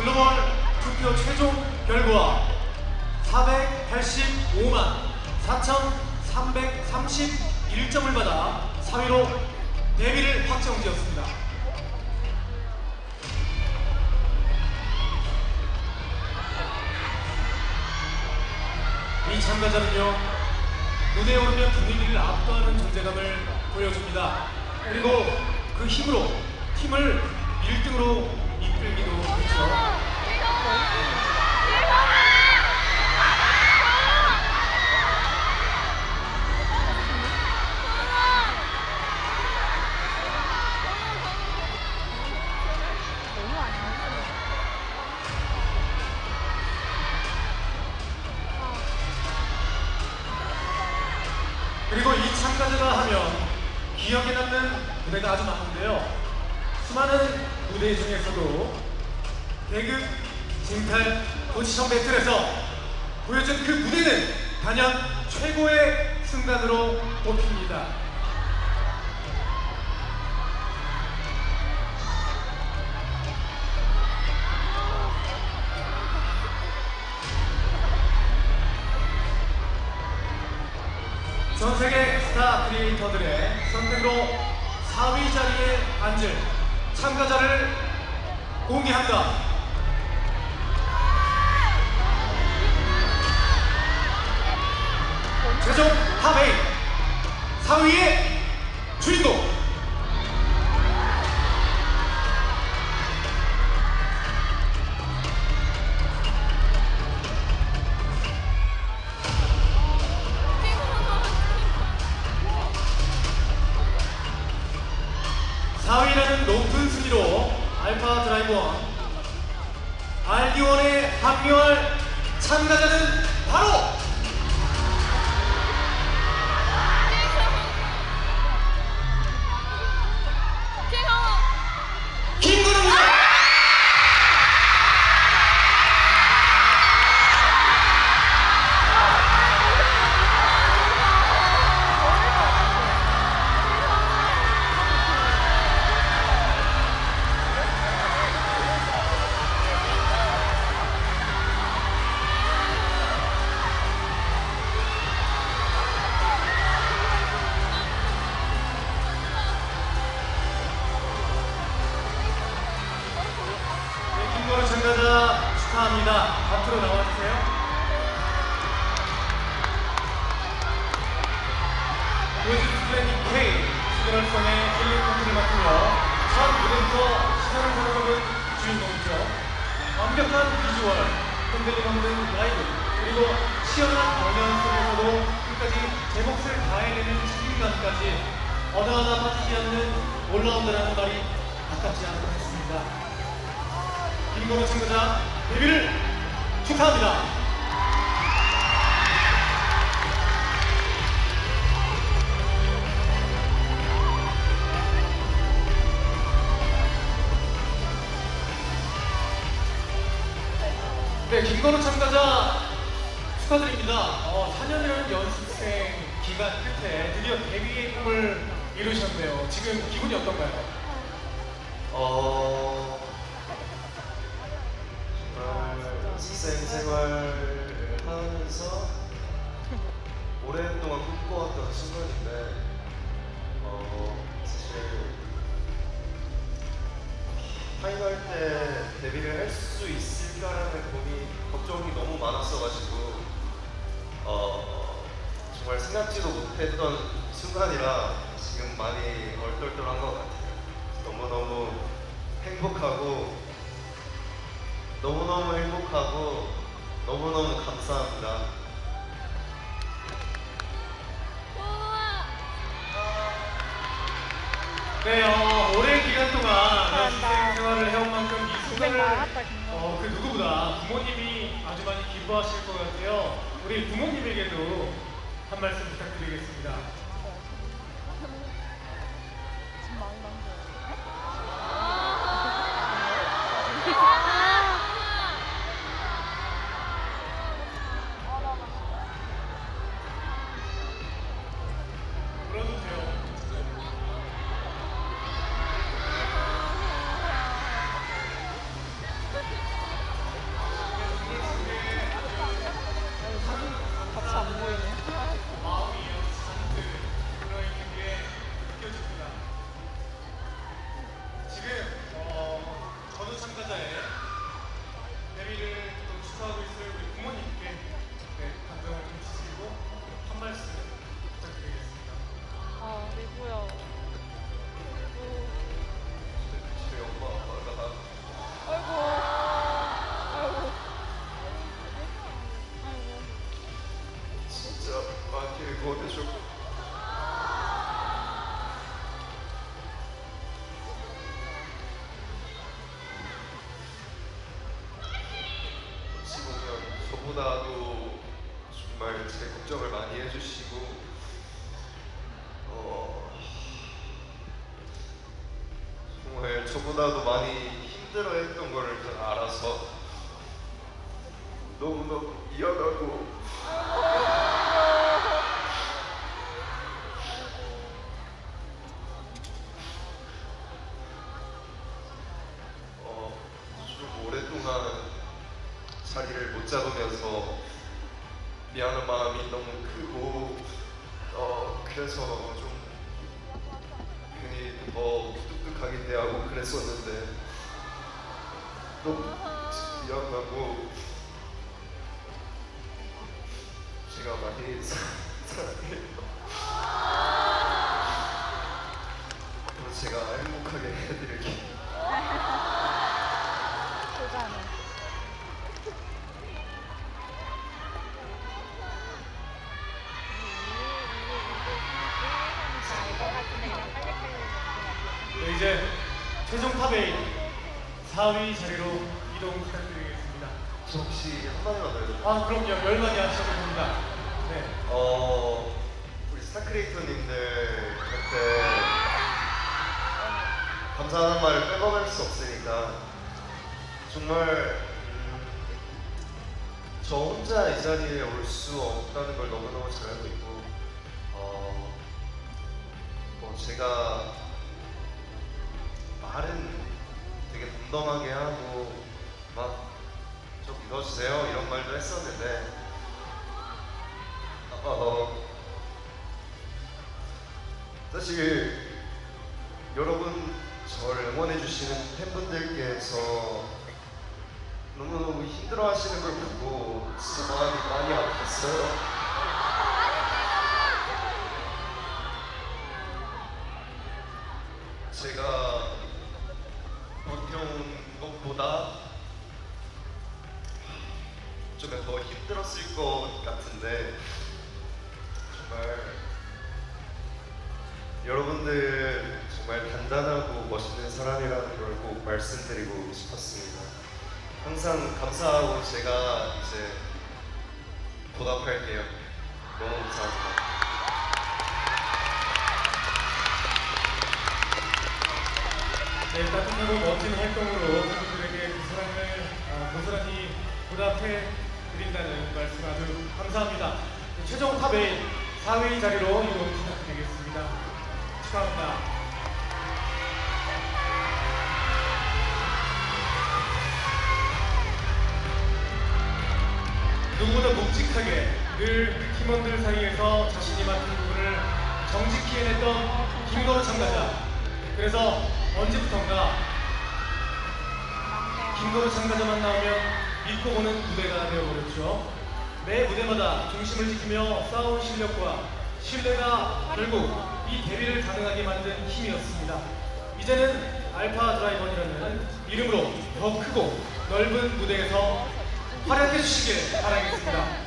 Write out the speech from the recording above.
글로벌 투표 최종 결과 485만 4,331점을 받아 3위로 데뷔를 확정지었습니다. 이 참가자는요 무대에 오르면 분위기를 압도하는 존재감을 보여줍니다. 그리고 그 힘으로 팀을 1등으로 이끌기도 했죠. 그리고 이 참가자가 하면 기억에 남는 무대가 아주 많은데요. 수많은 무대 중에서도 대극, 징탈, 포지션 배틀에서 보여준 그 무대는 단연 최고의 순간으로 꼽힙니다. 전 세계 스타 크리에이터들의 선택으로 4위 자리에 앉을 참가자를 공개합니다. 최종 탑8 4위의 주인공 사위라는 높은 알파 드라이버. RD1에 합류할 참가자는 바로 완벽한 비주얼, 흔들림 없는 라이브, 그리고 치열한 공연 속에서도 끝까지 제 몫을 다해내는 책임감까지 어느 하나 빠지지 않는 올라운드라는 말이 아깝지 않은 것 같습니다. 김건우 참가자 데뷔를 축하합니다. 네, 김건우 참가자 축하드립니다. 어, 4년이라는 연습생 기간 끝에 드디어 데뷔의 꿈을 이루셨네요. 지금 기분이 어떤가요? 어 정말 학생 생활을 하면서 오랜 동안 꿈꿔왔던 순간인데 어 사실 파이널 때 데뷔를 할 수 있을까라는 생각지도 못했던 순간이라 지금 많이 얼떨떨한 것 같아요. 너무너무 행복하고 너무너무 행복하고 너무너무 감사합니다. 네, 어, 오랜 기간 동안. 연습생 생활을 해온 만큼 이 고생 순간을 많았다. 어, 그 누구보다 부모님이 아주 많이 기뻐하실 것 같아요. 우리 부모님에게도 한 말씀 부탁드리겠습니다. 어찌 보면 저보다도 정말 제 걱정을 많이 해주시고 어, 저보다도 많이 힘들어했던 거를 알아서 너무너무 미안하고 자리를 못 잡으면서 미안한 마음이 너무 크고 어, 그래서 좀 괜히 더 무뚝뚝하게 대하고 그랬었는데 너무 미안하고 제가 많이 사- 사랑해요 이제 최종 탑8 4위 자리로 이동 부탁드리겠습니다. 저 혹시 한마디만 더 해도? 아, 그럼요. 열마디 하셔도 됩니다. 네. 어, 우리 스타크리에이터님들한테 감사하는 말을 빼먹을 수 없으니까 정말 음, 저 혼자 이 자리에 올 수 없다는 걸 너무너무 잘 알고 있고 어, 뭐 제가 덤덤하게 하고 막 좀 믿어주세요. 이런 말도 했었는데. 어, 사실 여러분 저를 응원해 주시는 팬분들께서 너무너무 힘들어하시는 걸 보고 진짜 마음이 많이 아팠어요. 것 같은데 정말 여러분들 정말 단단하고 멋있는 사람이라는 걸 꼭 말씀드리고 싶었습니다. 항상 감사하고 제가 이제 보답할게요. 너무 감사합니다. 네, 따뜻하고 멋진 활동으로 팬분들에게 그 사랑을 아, 고스란히 보답해 드린다는 말씀 아주 감사합니다. 네, 최종 탑8 4위 자리로 이동 부탁드리겠습니다. 축하합니다. 누구보다 묵직하게 늘 팀원들 사이에서 자신이 맡은 부분을 정직히 해냈던 김건우 참가자. 그래서 언제부턴가 김건우 참가자만 나오면 믿고 보는 무대가 되어버렸죠. 매 무대마다 중심을 지키며 싸운 실력과 신뢰가 결국 이 데뷔를 가능하게 만든 힘이었습니다. 이제는 알파 드라이버이라는 이름으로 더 크고 넓은 무대에서 활약해 주시길 바라겠습니다.